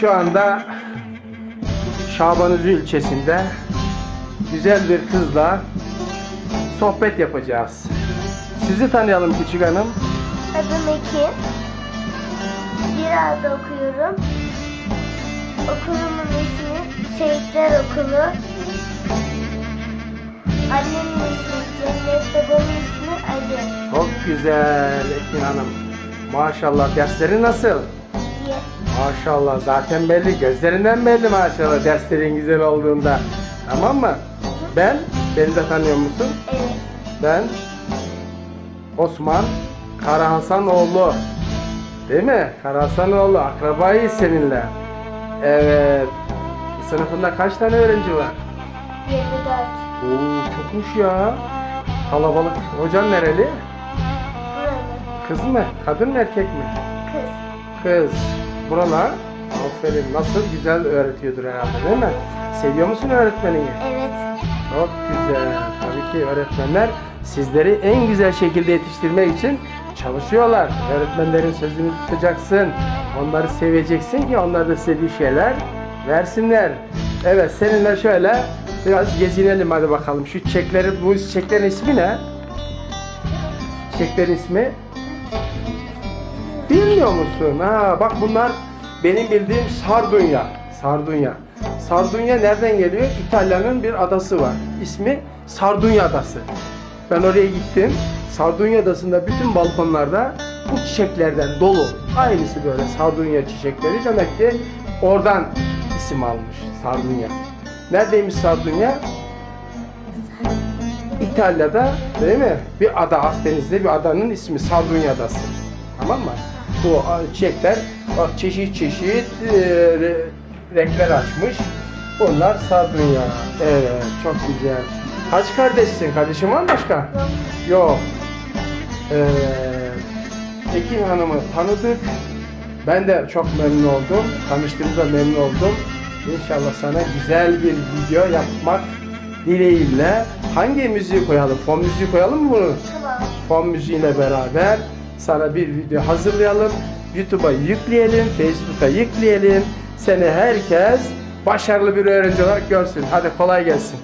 şu anda Şabanözü ilçesinde güzel bir kızla sohbet yapacağız. Sizi tanıyalım küçük hanım. Adım Ekin. Bir alda okuyorum. Okulumun ismi Şehitler Okulu. Annemin ismi Cennet, babamın ismi Ali. Çok güzel Ekin hanım. Maşallah dersleri nasıl? İyi. Maşallah zaten belli gözlerinden belli maşallah derslerin güzel olduğunda. Tamam mı? Ben, beni de tanıyor musun? Evet. Ben Osman Karahasanoğlu. Değil mi? Karahasanoğlu akrabayız seninle. Evet. Sınıfında kaç tane öğrenci var? 24. Oo, çokmuş ya. Kalabalık. Hocan nereli? Kız mı? Kadın mı erkek mi? Kız. Kız. Buralar. Aferin. Nasıl güzel öğretiyordur herhalde değil mi? Seviyor musun öğretmenini? Evet. Çok güzel. Tabii ki öğretmenler sizleri en güzel şekilde yetiştirmek için çalışıyorlar. Öğretmenlerin sözünü tutacaksın. Onları seveceksin ki onlar da size bir şeyler versinler. Evet seninle şöyle biraz gezinelim hadi bakalım. Şu çiçekleri, bu çiçeklerin ismi ne? Çiçeklerin ismi? Bilmiyor musun? Ha, bak bunlar benim bildiğim sardunya. Sardunya. Sardunya nereden geliyor? İtalya'nın bir adası var. İsmi Sardunya Adası. Ben oraya gittim. Sardunya Adası'nda bütün balkonlarda bu çiçeklerden dolu. Aynısı böyle sardunya çiçekleri. Demek ki oradan isim almış Sardunya. Neredeymiş Sardunya? İtalya'da değil mi? Bir ada Akdeniz'de bir adanın ismi Sardunya Adası. Tamam mı? Bu çiçekler bak çeşit çeşit e, re- renkler açmış. Bunlar Sardunya. Evet çok güzel. Kaç kardeşsin? Kardeşin var mı başka? Yok. Evet. Ekin Hanım'ı tanıdık. Ben de çok memnun oldum. Tanıştığımıza memnun oldum. İnşallah sana güzel bir video yapmak dileğiyle. Hangi müziği koyalım? Fon müziği koyalım mı bunu? Tamam. Fon müziğiyle beraber sana bir video hazırlayalım. YouTube'a yükleyelim, Facebook'a yükleyelim. Seni herkes başarılı bir öğrenci olarak görsün. Hadi kolay gelsin.